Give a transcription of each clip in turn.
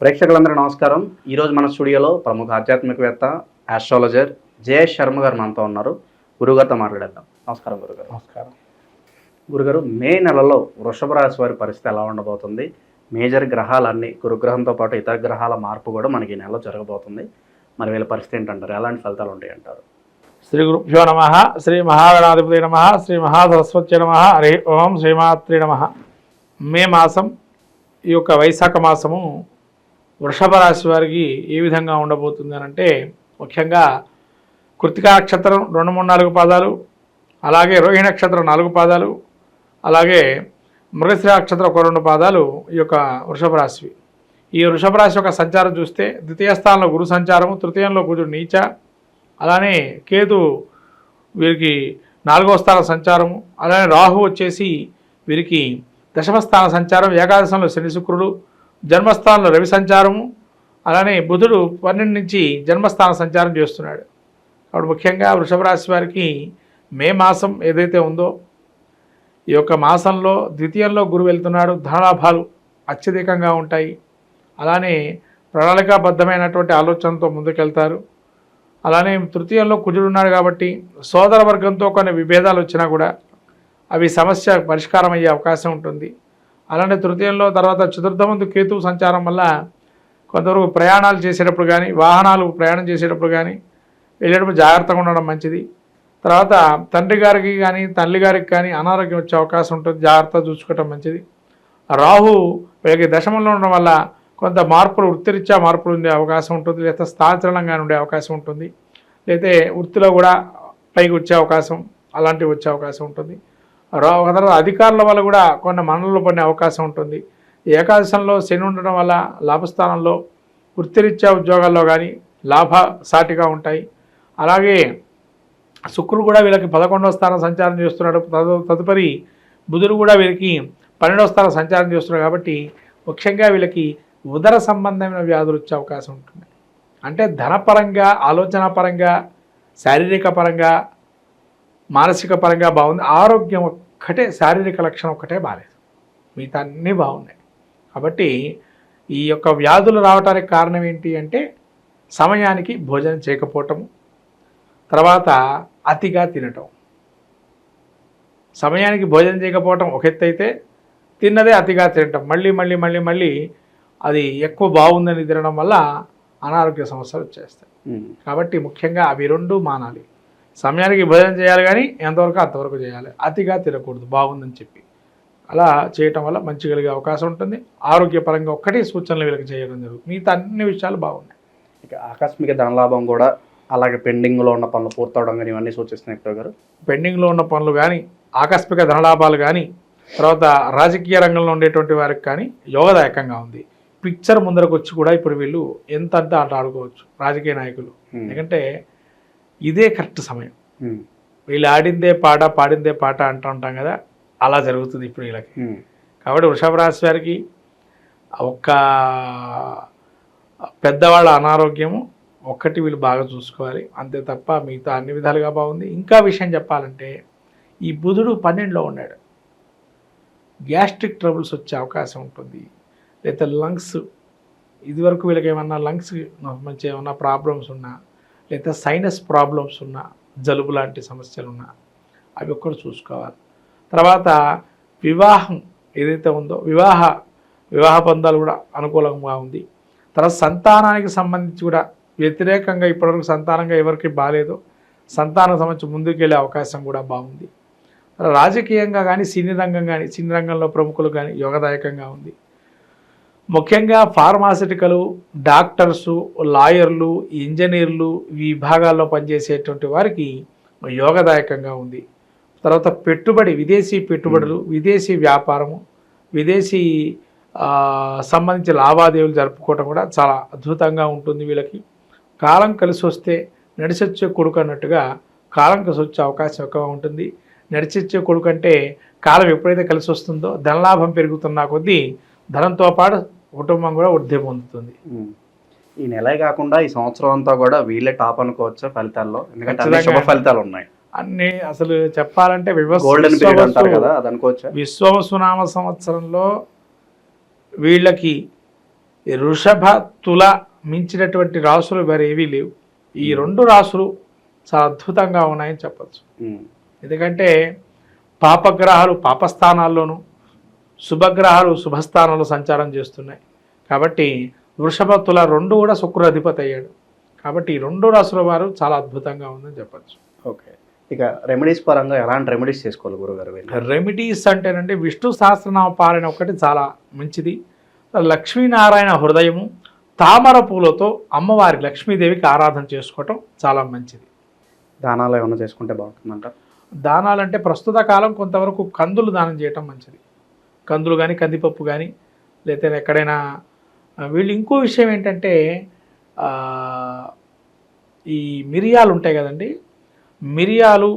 ప్రేక్షకులందరూ నమస్కారం. ఈరోజు మన స్టూడియోలో ప్రముఖ ఆధ్యాత్మికవేత్త ఆస్ట్రాలజర్ జయేష్ శర్మ గారు మనతో ఉన్నారు. గురుగారితో మాట్లాడేద్దాం. నమస్కారం గురుగారు. నమస్కారం. గురుగారు మే నెలలో వృషభ రాశి వారి పరిస్థితి ఎలా ఉండబోతుంది? మేజర్ గ్రహాలన్నీ గురుగ్రహంతో పాటు ఇతర గ్రహాల మార్పు కూడా మనకి ఈ నెలలో జరగబోతుంది. మరి వీళ్ళ పరిస్థితి ఏంటంటారు? ఎలాంటి ఫలితాలు ఉంటాయి అంటారు? శ్రీ గురుభ్యో నమ శ్రీ మహాగణాధిపతి నమ శ్రీ మహాసరస్వతి నమ హరి ఓం శ్రీమాత్రి నమ. మే మాసం ఈ యొక్క వైశాఖ మాసము వృషభ రాశి వారికి ఏ విధంగా ఉండబోతుంది అంటే ముఖ్యంగా కృతికా నక్షత్రం రెండు మూడు నాలుగు పాదాలు అలాగే రోహిణి నక్షత్రం నాలుగు పాదాలు అలాగే మృగశ్రీ నక్షత్రం ఒక రెండు పాదాలు ఈ యొక్క వృషభ రాశివి ఈ వృషభ రాశి యొక్క సంచారం చూస్తే ద్వితీయ స్థానంలో గురు సంచారము తృతీయంలో కుజుడు నీచ అలానే కేతు వీరికి నాలుగవ స్థాన సంచారము అలానే రాహు వచ్చేసి వీరికి దశమ స్థాన సంచారం ఏకాదశంలో శని శుక్రుడు జన్మస్థానంలో రవి సంచారము అలానే బుధుడు పన్నెండు నుంచి జన్మస్థాన సంచారం చేస్తున్నాడు. కాబట్టి ముఖ్యంగా వృషభ రాశి వారికి మే మాసం ఏదైతే ఉందో ఈ యొక్క మాసంలో ద్వితీయంలో గురు వెళ్తున్నాడు ధనలాభాలు అత్యధికంగా ఉంటాయి. అలానే ప్రణాళికాబద్ధమైనటువంటి ఆలోచనతో ముందుకెళ్తారు. అలానే తృతీయంలో కుజుడు ఉన్నాడు కాబట్టి సోదర వర్గంతో కొన్ని విభేదాలు వచ్చినా కూడా అవి సమస్య పరిష్కారం అయ్యే అవకాశం ఉంటుంది. అలానే తృతీయంలో తర్వాత చతుర్థమందు కేతువు సంచారం వల్ల కొంతవరకు ప్రయాణాలు చేసేటప్పుడు కానీ వాహనాలు ప్రయాణం చేసేటప్పుడు కానీ వెళ్ళేటప్పుడు జాగ్రత్తగా ఉండడం మంచిది. తర్వాత తండ్రి గారికి కానీ తల్లి గారికి కానీ అనారోగ్యం వచ్చే అవకాశం ఉంటుంది. జాగ్రత్త చూసుకోవటం మంచిది. రాహు వీళ్ళకి దశమంలో ఉండడం వల్ల కొంత మార్పులు వృత్తిరీత్యా మార్పులు ఉండే అవకాశం ఉంటుంది. లేదా స్థాచలంగా ఉండే అవకాశం ఉంటుంది. లేతే వృత్తిలో కూడా పైకి వచ్చే అవకాశం అలాంటివి వచ్చే అవకాశం ఉంటుంది. రా తర్వాత అధికారుల వల్ల కూడా కొన్ని మనలు పడే అవకాశం ఉంటుంది. ఏకాదశంలో శని ఉండడం వల్ల లాభస్థానంలో వృత్తిరీత్యా ఉద్యోగాల్లో కానీ లాభ సాటిగా ఉంటాయి. అలాగే శుక్రుడు కూడా వీళ్ళకి పదకొండవ స్థానం సంచారం చేస్తున్నాడు. తదు- తదుపరి బుధుడు కూడా వీరికి పన్నెండవ స్థానం సంచారం చేస్తున్నాడు కాబట్టి ముఖ్యంగా వీళ్ళకి ఉదర సంబంధమైన వ్యాధులు వచ్చే అవకాశం ఉంటుంది. అంటే ధనపరంగా ఆలోచన పరంగా శారీరక పరంగా మానసిక పరంగా బాగుంది ఆరోగ్యం ఒక్కటే శారీరక లక్షణం ఒక్కటే బాగాలేదు మిగతా అన్నీ బాగున్నాయి. కాబట్టి ఈ యొక్క వ్యాధులు రావడానికి కారణం ఏంటి అంటే సమయానికి భోజనం చేయకపోవటము తర్వాత అతిగా తినటం. సమయానికి భోజనం చేయకపోవటం ఒక ఎత్తు అయితే తిన్నదే అతిగా తినటం. మళ్ళీ మళ్ళీ మళ్ళీ మళ్ళీ అది ఎక్కువ బాగుందని తినడం వల్ల అనారోగ్య సమస్యలు వచ్చేస్తాయి. కాబట్టి ముఖ్యంగా అవి రెండు మానాలి. సమయానికి భోజనం చేయాలి కానీ ఎంతవరకు అంతవరకు చేయాలి. అతిగా తినకూడదు. బాగుందని చెప్పి. అలా చేయటం వల్ల మంచి కలిగే అవకాశం ఉంటుంది. ఆరోగ్యపరంగా ఒక్కటి సూచనలు వీళ్ళకి చేయడం జరుగుతుంది మిగతా అన్ని విషయాలు బాగున్నాయి. ఇక ఆకస్మిక ధనలాభం కూడా అలాగే పెండింగ్లో ఉన్న పనులు పూర్తవడం కానీ ఇవన్నీ సూచిస్తున్నాయి డాక్టర్ గారు. పెండింగ్లో ఉన్న పనులు కానీ ఆకస్మిక ధనలాభాలు కానీ తర్వాత రాజకీయ రంగంలో ఉండేటువంటి వారికి కానీ యోగదాయకంగా ఉంది. పిక్చర్ ముందరకు వచ్చి కూడా ఇప్పుడు వీళ్ళు ఎంత అంటే ఆట ఆడుకోవచ్చు. రాజకీయ నాయకులు. ఎందుకంటే ఇదే కరెక్ట్ సమయం. వీళ్ళు ఆడిందే పాట పాడిందే పాట అంటూ ఉంటాం కదా అలా జరుగుతుంది ఇప్పుడు వీళ్ళకి. కాబట్టి వృషభ రాశి వారికి ఒక్క పెద్దవాళ్ళ అనారోగ్యము ఒక్కటి వీళ్ళు బాగా చూసుకోవాలి. అంతే తప్ప మిగతా అన్ని విధాలుగా బాగుంది. ఇంకా విషయం చెప్పాలంటే ఈ బుధుడు పన్నెండులో ఉన్నాడు. గ్యాస్ట్రిక్ ట్రబుల్స్ వచ్చే అవకాశం ఉంటుంది. లేదా లంగ్స్ ఇదివరకు వీళ్ళకి ఏమన్నా లంగ్స్ మంచి ఏమన్నా ప్రాబ్లమ్స్ ఉన్నా లేదా సైనస్ ప్రాబ్లమ్స్ ఉన్నా జలుబు లాంటి సమస్యలు ఉన్నా అవి ఒక్కటి చూసుకోవాలి. తర్వాత వివాహం ఏదైతే ఉందో వివాహ వివాహ బంధాలు కూడా అనుకూలంగా ఉంది. తర్వాత సంతానానికి సంబంధించి కూడా వ్యతిరేకంగా ఇప్పటివరకు సంతానంగా ఎవరికి బాగాలేదో సంతానం సంబంధించి ముందుకెళ్ళే అవకాశం కూడా బాగుంది. రాజకీయంగా కానీ సినీ రంగం కానీ సినీ రంగంలో ప్రముఖులు కానీ యోగదాయకంగా ఉంది. ముఖ్యంగా ఫార్మాసిటికలు డాక్టర్సు లాయర్లు ఇంజనీర్లు ఈ విభాగాల్లో పనిచేసేటువంటి వారికి యోగదాయకంగా ఉంది. తర్వాత పెట్టుబడి విదేశీ పెట్టుబడులు విదేశీ వ్యాపారము విదేశీ ఆ, సంబంధించిన లావాదేవీలు జరుపుకోవటం కూడా చాలా అద్భుతంగా ఉంటుంది వీళ్ళకి. కాలం కలిసి వస్తే నడిచొచ్చే కొడుకు అన్నట్టుగా కాలం కలిసి వచ్చే అవకాశం ఎక్కువ ఉంటుంది. నడిచొచ్చే కొడుకు అంటే కాలం ఎప్పుడైతే కలిసి వస్తుందో ధనలాభం పెరుగుతున్న కొద్దీ ధనంతో పాటు కుటుంబం కూడా వృద్ధి పొందుతుంది. ఈ నెలే కాకుండా ఈ సంవత్సరం అంతా కూడా వీళ్ళే టాప్ అనుకోవచ్చు ఫలితాల్లో. ఎందుకంటే శుభ. ఫలితాలు ఉన్నాయి. అన్ని అసలు చెప్పాలంటే విశ్వవసునామ సంవత్సరంలో వీళ్ళకి ఈ వృషభ తుల మించినటువంటి రాసులు వేరే ఏవీ లేవు. ఈ రెండు రాసులు చాలా అద్భుతంగా ఉన్నాయని చెప్పచ్చు. ఎందుకంటే పాపగ్రహాలు పాపస్థానాల్లోనూ శుభగ్రహాలు శుభస్థానాల్లో సంచారం చేస్తున్నాయి. కాబట్టి వృషభ తుల రెండు కూడా శుక్రుడు అధిపతి అయ్యాడు. కాబట్టి ఈ రెండు రాసుల వారు చాలా అద్భుతంగా ఉందని చెప్పచ్చు. ఓకే. ఇక రెమెడీస్ పరంగా ఎలాంటి రెమెడీస్ చేసుకోవాలి గురుగారు రెమిడీస్ అంటేనంటే విష్ణు సహస్రనామ పారాయణ ఒకటి చాలా మంచిది. లక్ష్మీనారాయణ హృదయము తామర పూలతో అమ్మవారి లక్ష్మీదేవికి ఆరాధన చేసుకోవటం చాలా మంచిది. దానాలు ఏమైనా చేసుకుంటే బాగుంటుందంట దానాలంటే ప్రస్తుత కాలం కొంతవరకు కందులు దానం చేయటం మంచిది. కందులు కానీ కందిపప్పు కానీ లేకపోతే ఎక్కడైనా వీళ్ళు ఇంకో విషయం ఏంటంటే ఈ మిరియాలు ఉంటాయి కదండి. మిరియాలు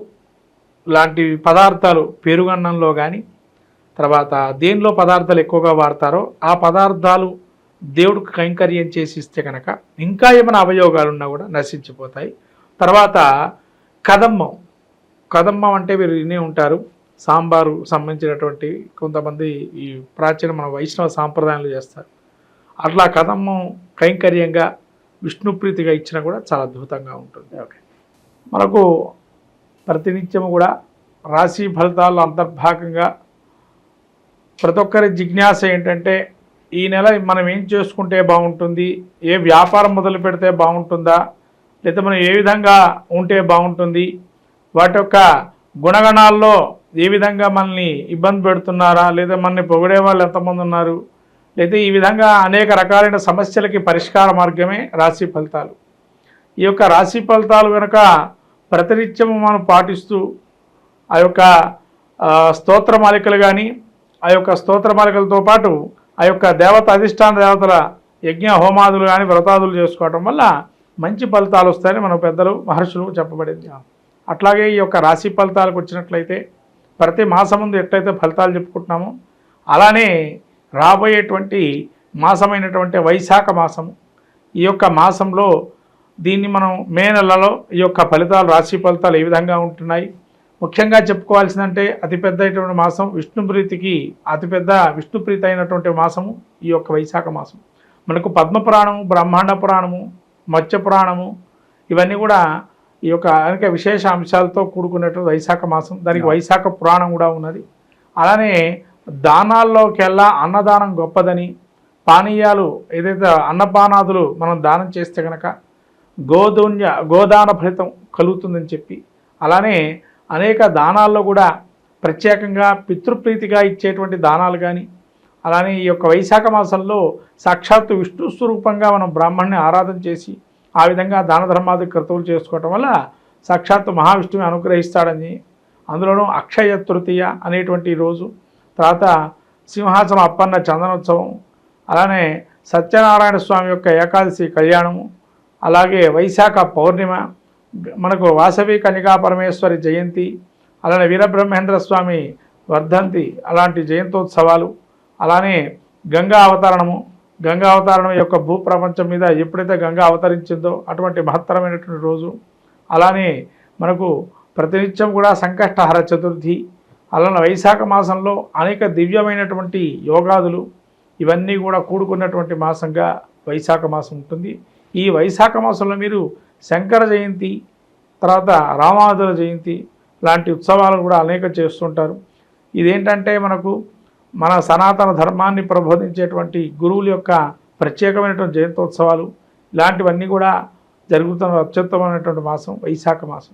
లాంటి పదార్థాలు పెరుగన్నంలో కానీ తర్వాత దేనిలో పదార్థాలు ఎక్కువగా వాడతారో ఆ పదార్థాలు దేవుడికి కైంకర్యం చేసి ఇస్తే కనుక ఇంకా ఏమైనా అవయోగాలు ఉన్నా కూడా నశించిపోతాయి. తర్వాత కదమ్మం. కదమ్మం అంటే మీరు వినే ఉంటారు. సాంబారు సంబంధించినటువంటి కొంతమంది ఈ ప్రాచీన మన వైష్ణవ సాంప్రదాయాలు చేస్తారు. అట్లా కదమ్మం కైంకర్యంగా విష్ణుప్రీతిగా ఇచ్చినా కూడా చాలా అద్భుతంగా ఉంటుంది. ఓకే. మనకు ప్రతినిత్యము కూడా రాశి ఫలితాల్లో అంతర్భాగంగా ప్రతి ఒక్కరి జిజ్ఞాస ఏంటంటే ఈ నెల మనం ఏం చేసుకుంటే బాగుంటుంది? ఏ వ్యాపారం మొదలు పెడితే బాగుంటుందా? లేదా మనం ఏ విధంగా ఉంటే బాగుంటుంది? వాటి యొక్క గుణగణాల్లో ఏ విధంగా మనల్ని ఇబ్బంది పెడుతున్నారా? లేదా మనల్ని పొగిడే వాళ్ళు ఎంతమంది ఉన్నారు? లేదా ఈ విధంగా అనేక రకాలైన సమస్యలకి పరిష్కార మార్గమే రాశి ఫలితాలు. ఈ యొక్క రాశి ఫలితాలు కనుక ప్రతినిత్యము మనం పాటిస్తూ ఆ యొక్క ఆ, స్తోత్రమాలికలు కానీ ఆ యొక్క స్తోత్రమాలికలతో పాటు ఆ యొక్క దేవత అధిష్టాన దేవతల యజ్ఞ హోమాదులు కానీ వ్రతాదులు చేసుకోవటం వల్ల మంచి ఫలితాలు వస్తాయని మన పెద్దలు మహర్షులు చెప్పబడింది. అట్లాగే ఈ యొక్క రాశి ఫలితాలకు వచ్చినట్లయితే ప్రతి మాసం ముందు ఎట్లయితే ఫలితాలు చెప్పుకుంటున్నామో అలానే రాబోయేటువంటి మాసమైనటువంటి వైశాఖ మాసము ఈ యొక్క మాసంలో దీన్ని మనం మే నెలలో ఈ యొక్క ఫలితాలు రాశి ఫలితాలు ఏ విధంగా ఉంటున్నాయి? ముఖ్యంగా చెప్పుకోవాల్సిందంటే అతిపెద్ద అయినటువంటి మాసం విష్ణుప్రీతికి అతిపెద్ద విష్ణుప్రీతి అయినటువంటి మాసము ఈ యొక్క వైశాఖ మాసం మనకు పద్మ పురాణము బ్రహ్మాండ పురాణము మత్స్య పురాణము ఇవన్నీ కూడా ఈ యొక్క అనేక విశేష అంశాలతో కూడుకున్నటువంటి వైశాఖ మాసం దానికి వైశాఖ పురాణం కూడా ఉన్నది. అలానే దానాల్లోకెల్లా అన్నదానం గొప్పదని పానీయాలు ఏదైతే అన్నపానాదులు మనం దానం చేస్తే కనుక గోధున్య గోదాన ఫలితం కలుగుతుందని చెప్పి అలానే అనేక దానాల్లో కూడా ప్రత్యేకంగా పితృప్రీతిగా ఇచ్చేటువంటి దానాలు కానీ అలానే ఈ యొక్క వైశాఖ మాసంలో సాక్షాత్తు విష్ణు స్వరూపంగా మనం బ్రాహ్మణ్ణి ఆరాధన చేసి ఆ విధంగా దాన ధర్మాది క్రతువులు చేసుకోవటం వల్ల సాక్షాత్తు మహావిష్ణువుని అనుగ్రహిస్తాడని అందులోనూ అక్షయ తృతీయ అనేటువంటి రోజు తర్వాత సింహాచలం అప్పన్న చందనోత్సవం అలానే సత్యనారాయణ స్వామి యొక్క ఏకాదశి కళ్యాణము అలాగే వైశాఖ పౌర్ణిమ మనకు వాసవి కన్యకా పరమేశ్వరి జయంతి అలానే వీరబ్రహ్మేంద్ర స్వామి వర్ధంతి అలాంటి జయంతోత్సవాలు అలానే గంగా అవతరణము గంగా అవతారణం యొక్క భూప్రపంచం మీద ఎప్పుడైతే గంగా అవతరించిందో అటువంటి మహత్తరమైనటువంటి రోజు. అలానే మనకు ప్రతినిత్యం కూడా సంకష్టహర చతుర్థి. అలానే వైశాఖ మాసంలో అనేక దివ్యమైనటువంటి యోగాదులు ఇవన్నీ కూడా కూడుకున్నటువంటి మాసంగా వైశాఖ మాసం ఉంటుంది. ఈ వైశాఖ మాసంలో మీరు శంకర జయంతి తర్వాత రామాదుల జయంతి లాంటి ఉత్సవాలు కూడా అనేక చేస్తుంటారు. ఇదేంటంటే మనకు మన సనాతన ధర్మాన్ని ప్రబోధించేటువంటి గురువుల యొక్క ప్రత్యేకమైనటువంటి జయంతోత్సవాలు ఇలాంటివన్నీ కూడా జరుగుతున్న అత్యుత్తమైనటువంటి మాసం వైశాఖ మాసం.